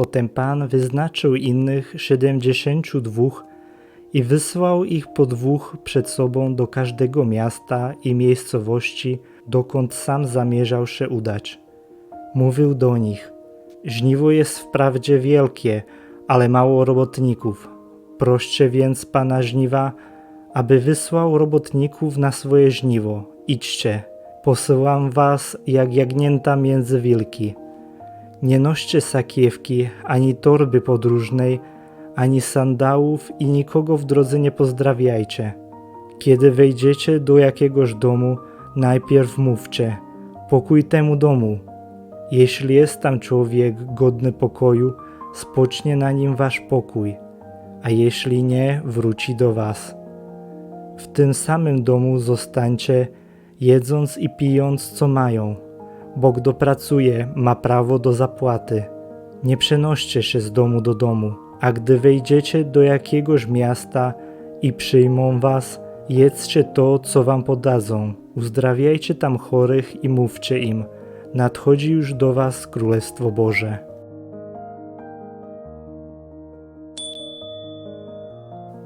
Potem Pan wyznaczył innych siedemdziesięciu dwóch i wysłał ich po dwóch przed sobą do każdego miasta i miejscowości, dokąd sam zamierzał się udać. Mówił do nich: Żniwo jest wprawdzie wielkie, ale mało robotników. Proście więc Pana żniwa, aby wysłał robotników na swoje żniwo. Idźcie, posyłam was jak jagnięta między wilki. Nie noście sakiewki, ani torby podróżnej, ani sandałów i nikogo w drodze nie pozdrawiajcie. Kiedy wejdziecie do jakiegoś domu, najpierw mówcie: pokój temu domu. Jeśli jest tam człowiek godny pokoju, spocznie na nim wasz pokój, a jeśli nie, wróci do was. W tym samym domu zostańcie, jedząc i pijąc co mają, bo kto pracuje, ma prawo do zapłaty. Nie przenoście się z domu do domu, a gdy wejdziecie do jakiegoś miasta i przyjmą was, jedzcie to, co wam podadzą, uzdrawiajcie tam chorych i mówcie im, nadchodzi już do was Królestwo Boże.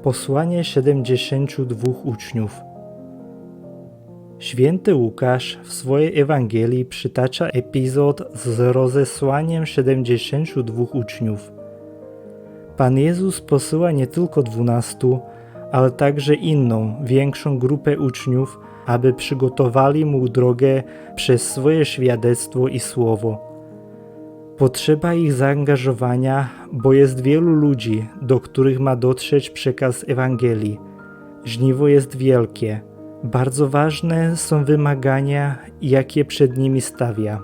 Posłanie 72 uczniów Święty Łukasz w swojej Ewangelii przytacza epizod z rozesłaniem 72 uczniów. Pan Jezus posyła nie tylko dwunastu, ale także inną, większą grupę uczniów, aby przygotowali mu drogę przez swoje świadectwo i słowo. Potrzeba ich zaangażowania, bo jest wielu ludzi, do których ma dotrzeć przekaz Ewangelii. Żniwo jest wielkie. Bardzo ważne są wymagania, jakie przed nimi stawia.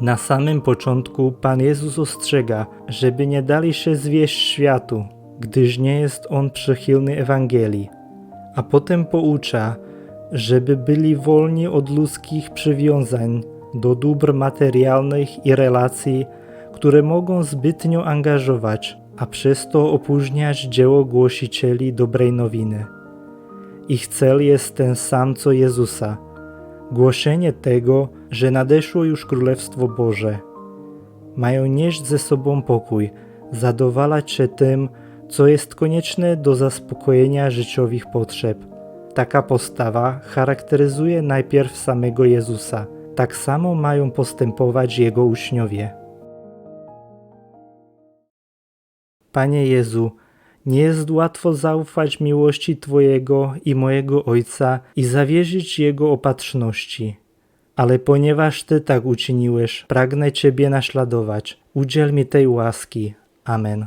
Na samym początku Pan Jezus ostrzega, żeby nie dali się zwieść światu, gdyż nie jest on przychylny Ewangelii. A potem poucza, żeby byli wolni od ludzkich przywiązań do dóbr materialnych i relacji, które mogą zbytnio angażować, a przez to opóźniać dzieło głosicieli dobrej nowiny. Ich cel jest ten sam co Jezusa głoszenie tego, że nadeszło już Królestwo Boże. Mają nieść ze sobą pokój, zadowalać się tym, co jest konieczne do zaspokojenia życiowych potrzeb. Taka postawa charakteryzuje najpierw samego Jezusa. Tak samo mają postępować Jego uczniowie. Panie Jezu, nie jest łatwo zaufać miłości Twojego i mojego Ojca i zawierzyć Jego opatrzności. Ale ponieważ Ty tak uczyniłeś, pragnę Ciebie naśladować. Udziel mi tej łaski. Amen.